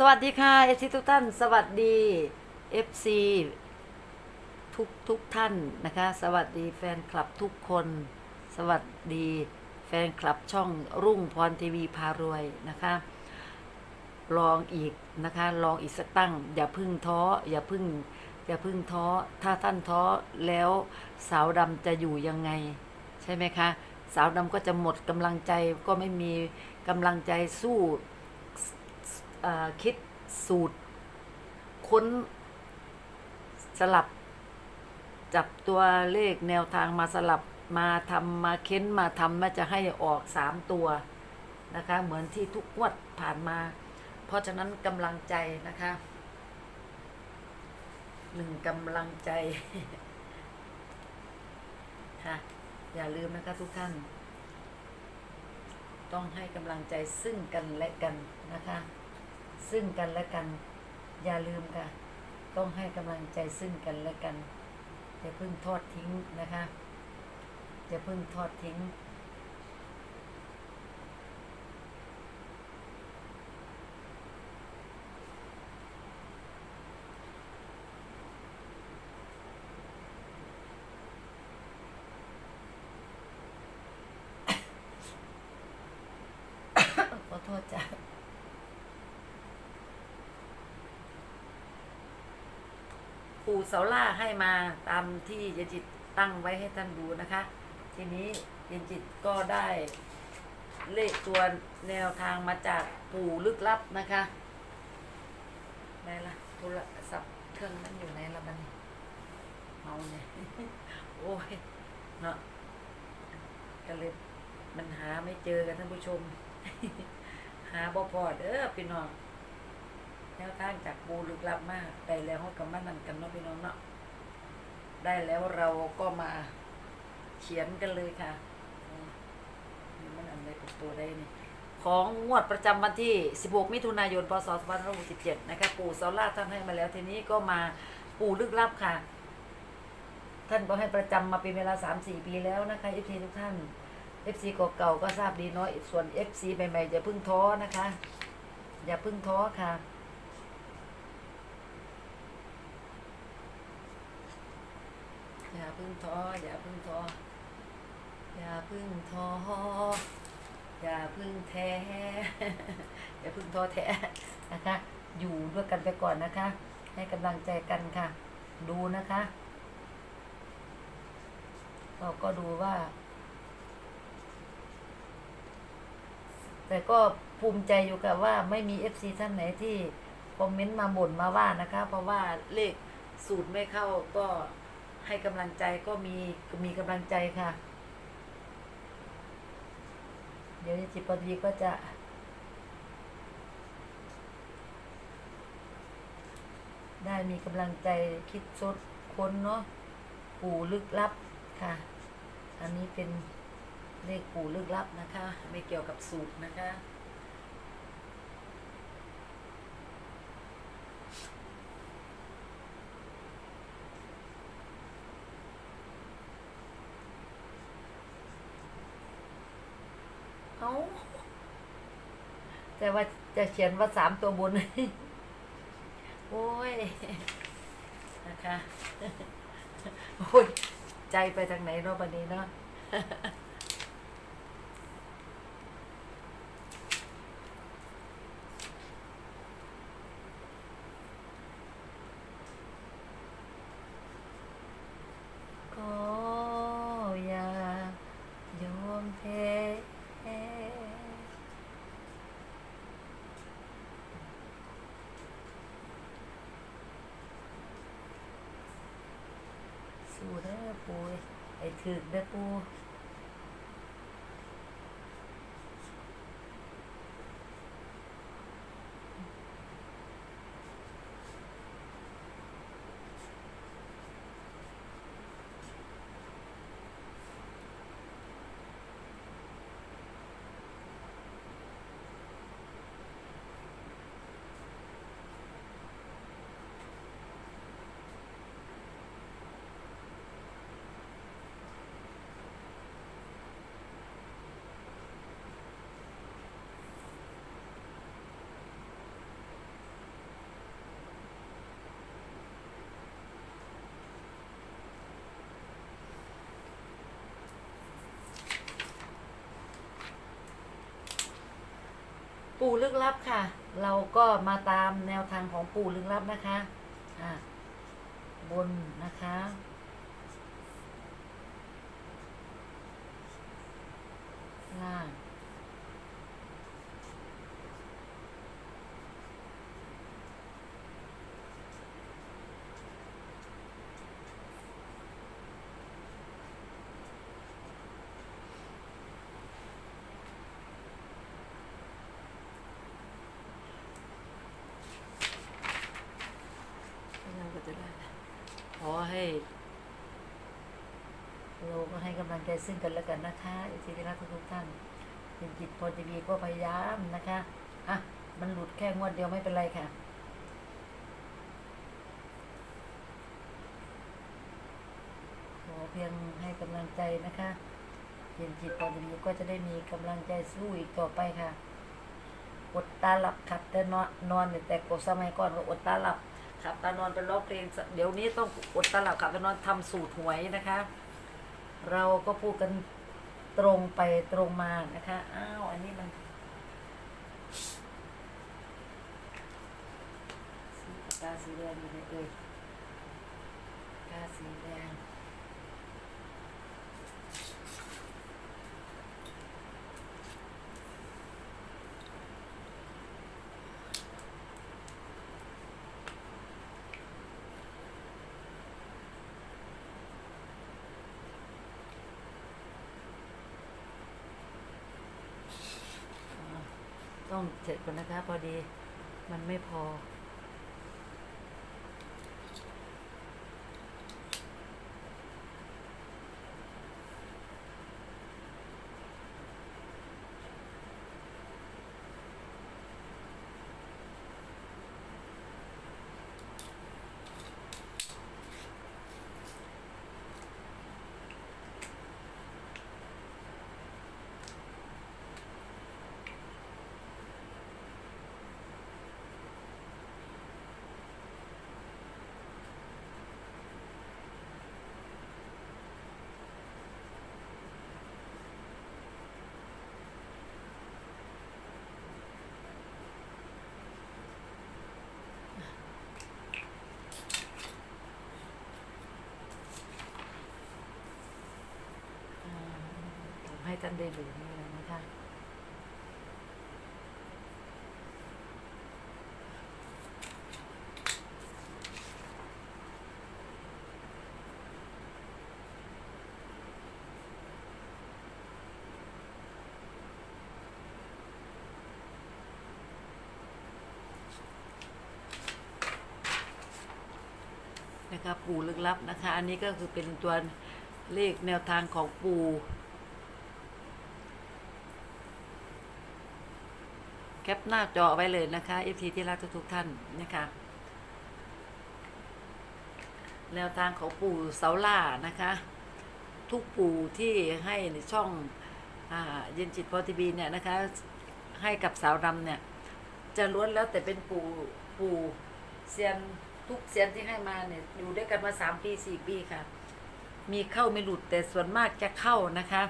สวัสดีค่ะเอฟซีทุกท่าน สวัสดีเอฟซีทุกทุกท่านนะคะ สวัสดีแฟนคลับทุกคน สวัสดีแฟนคลับช่องรุ่งพรทีวีพารวยนะคะ ลองอีกนะคะ ลองอีกสักตั้ง อย่าพึ่งท้อ อย่าพึ่ง อย่าพึ่งท้อ ถ้าท่านท้อแล้วสาวดำจะอยู่ยังไง ใช่ไหมคะ สาวดำก็จะหมดกำลังใจก็ไม่มีกำลังใจสู้ คิดสูตร ค้นสลับ จับตัวเลขแนวทางมาสลับมาทำมาเค้นมาทำมาจะให้ออกสามตัวนะคะ เหมือนที่ทุกงวดผ่านมา เพราะฉะนั้นกำลังใจนะคะหนึ่งกำลังใจค่ะอย่าลืมนะคะทุกท่าน ต้องให้กำลังใจซึ่งกันและกันนะคะ ซึ่งกันและกัน อย่าลืมค่ะ ต้องให้กำลังใจซึ่งกันและกันอย่าเพิ่งทอดทิ้งนะคะอย่าเพิ่งทอดทิ้ง ขอโทษจ้ะ ปู่เสาล่าให้มาตามที่เยจิตตั้งไว้ให้ท่านดูนะคะ ทีนี้เยจิตก็ได้เลขตัวแนวทางมาจากปู่ลึกลับนะคะไหนล่ะโทรศัพท์เครื่องนั้นอยู่ไหนละมันเอาเนี่ยโอ้ยเนาะก็เลยมันหาไม่เจอกันท่านผู้ชม หาบ่พอเด้อพี่น้อง แนวทางจากปูลึกลับมาก ได้แล้วเขาก็มานั่นกันเนาะพี่น้องเนาะได้แล้วเราก็มาเขียนกันเลยค่ะนี่มันอันใดเป็นตัวได้นี่ของงวดประจำวันที่ 16 มิถุนายน พศ 2567 นะคะ ปู่เสาล่าท่านให้มาแล้ว ทีนี้ก็มาปู่ลึกลับค่ะ ท่านก็ให้ประจำมาเป็นเวลา 3-4 ปีแล้วนะคะ FC ทุกท่าน FC เก่าๆก็ทราบดีเนาะส่วน FC ใหม่ๆอย่าพิ่งท้อนะคะ อย่าพิ่งท้อค่ะ อย่าพึ่งท้ออย่าพึ่งท้ออย่าพึ่งท้ออย่าพึ่งแท้อย่าพึ่งท้อแท้นะคะ อยู่ด้วยกันไปก่อนนะคะ ให้กำลังใจกันค่ะ ดูนะคะ เราก็ดูว่า แต่ก็ภูมิใจอยู่กับว่าไม่มีเอฟซีท่านไหนที่คอมเมนต์มาบ่นมาว่านะคะ เพราะว่าเลขสูตรไม่เข้าก็ ให้กำลังใจก็มีมีกำลังใจค่ะ เดี๋ยวจิตปดีก็จะได้มีกำลังใจคิดสดค้นเนาะปู่ลึกลับค่ะ อันนี้เป็นเลขปู่ลึกลับนะคะ ไม่เกี่ยวกับสูตรนะคะ เอา แต่ว่าจะเขียนว่าสามตัวบน โอ้ย นะคะ โอ้ย ใจไปทางไหนเนาะบันนี้เนาะ ก็อย่ายอมแพ้ สู้เด้อปูเอ้ย ไอ้ถึ ปู่ลึกลับค่ะ เราก็มาตามแนวทางของปู่ลึกลับนะคะ อะบนนะคะ ล่าง เราก็จะได้ขอให้ เราก็ให้กำลั งใจซึ่งกันและกันนะคะอีกทีที่รักทุกท่านเป็นจิตพอจะมีก็พยายามนะคะอะมันหลุดแค่งวดเดียวไม่เป็นไรค่ะขอเพียงให้กำลังใจนะคะเพียงจิตพอจะมีก็จะได้มีกำลังใจสู้อีกต่อไปค่ะอดตาหลับขับแต่นอนนอนแต่กสมัยก่อนก็อดตาหลับขับตานอนเป็นร้องเพลงเดี๋ยวนี้ต้องอดตาหลับขับตานอนทำสูตรหวยนะคะ เราก็พูดกันตรงไปตรงมานะคะ อ้าว อันนี้มันสีปากาสีแดงอยู่ในเอ่ยปากกาสีแดง ต้องเสร็จก่อนนะคะ พอดีมันไม่พอาผม ให้ท่านได้ดูนี่เลยนะคะนะคะปูลึกลับนะคะ อันนี้ก็คือเป็นตัวเลขแนวทางของปู แคปหน้าจอไว้เลยนะคะเอฟทีที่รักทุกๆท่านนะคะแนวทางของปู่เสาล่านะคะ ทุกปู่ที่ให้ในช่องอเย็นจิตพอทีบีเนี่ยนะคะ ให้กับสาวดำเนี่ย จะล้วนแล้วแต่เป็นปู่ปู่เซียนทุกเซียนที่ให้มาเนี่ยอยู่ด้วยกันมาสามปีสี่ปีค่ะ มีเข้าไม่หลุดแต่ส่วนมากจะเข้านะคะ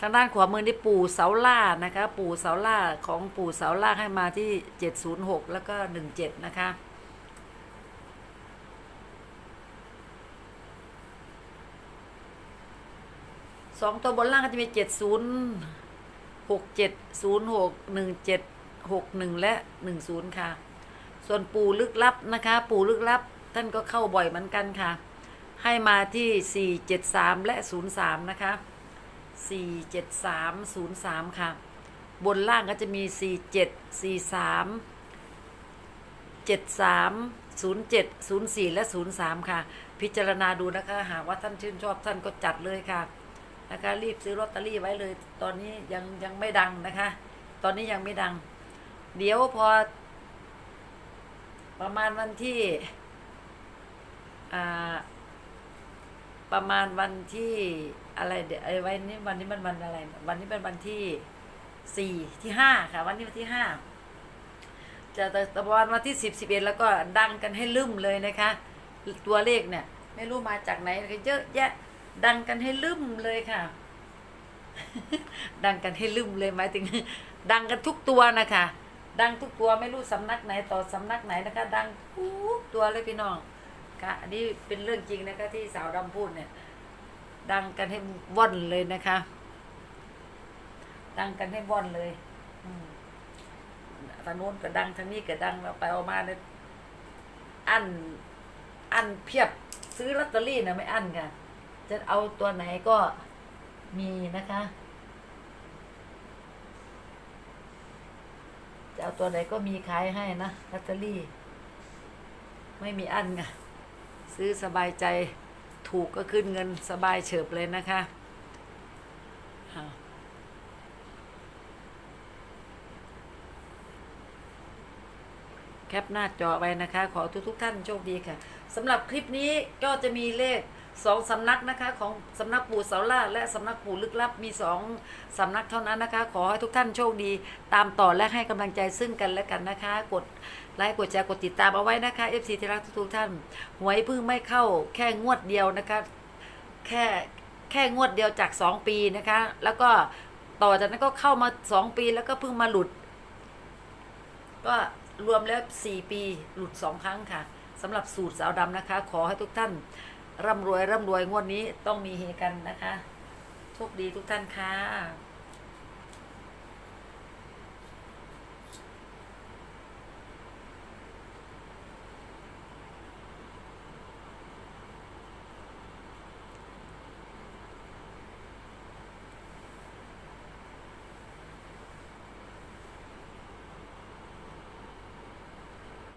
ทางด้านขวามือนี่ปู่เสาล่านะคะ ปู่เสาล่าของปู่เสาล่าให้มาที่เจ็ดศูนย์หกแล้วก็หนึ่งเจ็ดนะคะสองตัวบนล่างก็จะมีเจ็ดศูนย์หกเจ็ดศูนย์หกหนึ่งเจ็ดหกหนึ่งและหนึ่งศูนย์ค่ะ ส่วนปู่ลึกลับนะคะ ปู่ลึกลับท่านก็เข้าบ่อยเหมือนกันค่ะ ให้มาที่สี่เจ็ดสามและศูนย์สามนะคะ สี่เจ็ดสามศูนย์สามค่ะ บนล่างก็จะมีสี่เจ็ดสี่สามเจ็ดสามศูนย์เจ็ดศูนย์สี่และศูนย์สามค่ะ พิจารณาดูนะคะ หากว่าท่านชื่นชอบท่านก็จัดเลยค่ะนะคะรีบซื้อลอตเตอรี่ไว้เลย ตอนนี้ยังยังไม่ดังนะคะ ตอนนี้ยังไม่ดัง เดี๋ยวพอ ประมาณวันที่อ่า ประมาณวันที่อะไรเดี๋ยวไอ้ไว้นี่วันนี้มันวันอะไร วันนี้เป็นวันที่สี่ที่ห้าค่ะ วันนี้วันที่ห้าจะแต่แต่ประมาณวันที่สิบสิบเอ็ดแล้วก็ดังกันให้ลืมเลยนะคะ ตัวเลขเนี่ย ไม่รู้มาจากไหนเยอะแยะ ดังกันให้ลืมเลยค่ะ ดังกันให้ลืมเลยหมายถึง ดังกันทุกตัวนะคะ ดังทุกตัวไม่รู้สำนักไหนต่อสำนักไหนนะคะ ดังทุกตัวเลยพี่น้อง ค่ะ อันนี้เป็นเรื่องจริงนะคะที่สาวดำพูดเนี่ย ดังกันให้ว่อนเลยนะคะ ดังกันให้ว่อนเลยทางโน้นก็ดังทางนี้ก็ดังเราไปเอามาเนี่ยอันอันเพียบซื้อลอตเตอรี่นะไม่อันค่ะ จะเอาตัวไหนก็มีนะคะ จะเอาตัวไหนก็มีขายให้นะลอตเตอรี่ ไม่มีอันไง ซื้อสบายใจถูกก็ขึ้นเงินสบายเฉิบเลยนะคะแคปหน้าจอไว้นะคะ ขอทุกทุกท่านโชคดีค่ะสำหรับคลิปนี้ก็จะมีเลข สองสำนักนะคะของสำนักปู่เสาล่าและสำนักปู่ลึกลับมีสองสำนักเท่านั้นนะคะ ขอให้ทุกท่านโชคดี ตามต่อและให้กำลังใจซึ่งกันและกันนะคะ กดไลค์กดแชร์กดติดตามเอาไว้นะคะ FC ที่รักทุกท่านหวยเพิ่งไม่เข้าแค่งวดเดียวนะคะ แค่แค่งวดเดียวจากสองปีนะคะ แล้วก็ต่อจากนั้นก็เข้ามาสองปีแล้วก็เพิ่งมาหลุด ก็รวมแล้วสี่ปีหลุดสองครั้งค่ะสำหรับสูตรสาวดำนะคะ ขอให้ทุกท่าน ร่ำรวยร่ำรวยงวดนี้ต้องมีเฮกันนะคะโชคดีทุกท่านค่ะ